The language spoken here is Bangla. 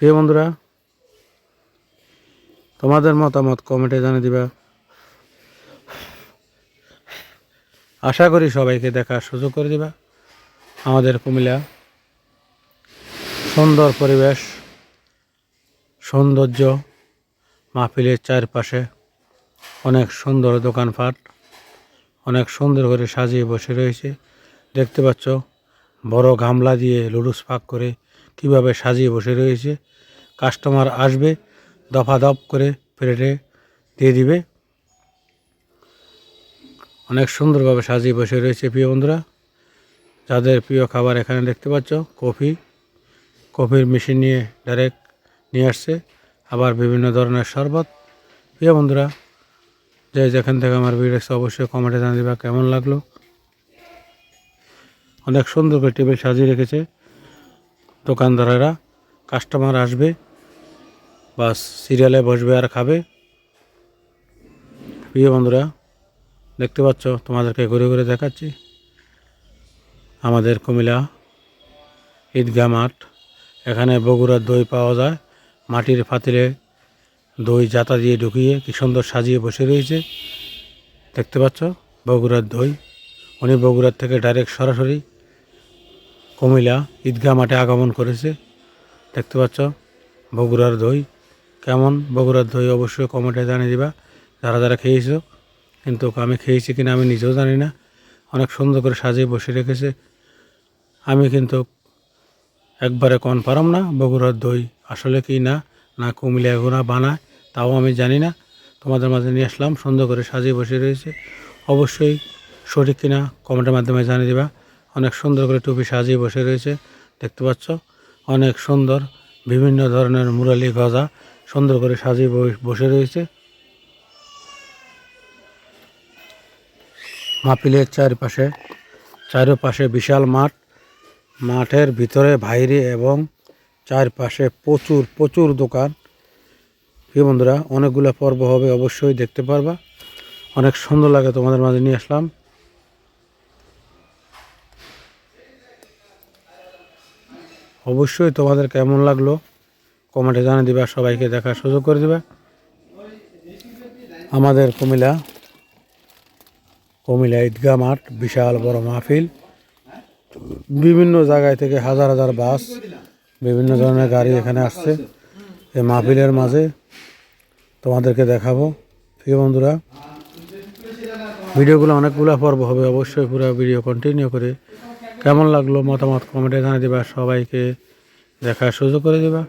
প্রিয় বন্ধুরা, তোমাদের মতামত কমেন্টে জানিয়ে দিবা। আশা করি সবাইকে দেখার সুযোগ করে দিবা। আমাদের কুমিল্লা সুন্দর পরিবেশ, সৌন্দর্য, মাহফিলের চারপাশে অনেক সুন্দর দোকানপাট, অনেক সুন্দর করে সাজিয়ে বসে রয়েছে। দেখতে পাচ্ছ বড় গামলা দিয়ে লুডুস পাক করে কীভাবে সাজিয়ে বসে রয়েছে, কাস্টমার আসবে দফা দফ করে প্লেটে দিয়ে দিবে। অনেক সুন্দরভাবে সাজিয়ে বসে রয়েছে প্রিয় বন্ধুরা। যাদের প্রিয় খাবার এখানে দেখতে পাচ্ছ, কফি, কফির মেশিন নিয়ে ডাইরেক্ট নিয়ে আসছে। আবার বিভিন্ন ধরনের শরবত। প্রিয় বন্ধুরা, যে যেখান থেকে আমার ভিডিও অবশ্যই কমেন্টে জানিয়ে দিবা কেমন লাগল। অনেক সুন্দর করে টেবিল সাজিয়ে রেখেছে। দোকানদারেরা, কাস্টমার আসবে, বাস সিরিয়ালে বসবে আর খাবে। প্রিয় বন্ধুরা, দেখতে পাচ্ছ, তোমাদেরকে ঘুরে ঘুরে দেখাচ্ছি। আমাদের কুমিলা ঈদগাহ মাঠ, এখানে বগুড়ার দই পাওয়া যায়। মাটির পাতিলে দই জাতা দিয়ে ঢুকিয়ে কি সুন্দর সাজিয়ে বসে রয়েছে। দেখতে পাচ্ছ, বগুড়ার দই। উনি বগুড়ার থেকে ডাইরেক্ট সরাসরি কুমিল্লা ঈদগাহ মাঠে আগমন করেছে। দেখতে পাচ্ছ, বগুড়ার দই। কেমন বগুড়ার দই অবশ্যই কমেন্টে জানিয়ে দিবা। যারা যারা খেয়েছো, কিন্তু আমি খেয়েছি কিনা আমি নিজেও জানি না। অনেক সুন্দর করে সাজিয়ে বসে রেখেছে। আমি কিন্তু একবারে কনফার্ম না বগুড়ার দই আসলে কি না না কুমিলা এগুনা বানায়, তাও আমি জানি না। তোমাদের মাঝে নিয়ে আসলাম, সুন্দর করে সাজিয়ে বসে রয়েছে। অবশ্যই সঠিক কিনা কমেন্টের মাধ্যমে জানিয়ে দিবা। অনেক সুন্দর করে টুপি সাজিয়ে বসে রয়েছে, দেখতে পাচ্ছ? অনেক সুন্দর, বিভিন্ন ধরনের মুরালি গজা সুন্দর করে সাজিয়ে বসে রয়েছে। মাপিলের চারপাশে চারপাশে বিশাল মাঠ, মাঠের ভিতরে বাইরে এবং চারপাশে প্রচুর প্রচুর দোকান। প্রিয় বন্ধুরা, অনেকগুলো পর্ব হবে, অবশ্যই দেখতে পারবা। অনেক সুন্দর লাগে তোমাদের মাঝে নিয়ে আসলাম। অবশ্যই তোমাদের কেমন লাগল? কমেন্টে জানিয়ে দিবা, সবাইকে দেখার সুযোগ করে দিবা। আমাদের কুমিল্লা কুমিল্লা ঈদগাহ মাঠ, বিশাল বড় মাহফিল। বিভিন্ন জায়গায় থেকে হাজার হাজার বাস, বিভিন্ন ধরনের গাড়ি এখানে আসছে। এই মাহফিলের মাঝে তোমাদেরকে দেখাবো। প্রিয় বন্ধুরা, ভিডিওগুলো অনেকগুলো পর্ব হবে। অবশ্যই পুরো ভিডিও কন্টিনিউ করে কেমন লাগল মতামত কমেন্টে জানিয়ে দেবা সবাইকে দেখার সুযোগ করে দিবা।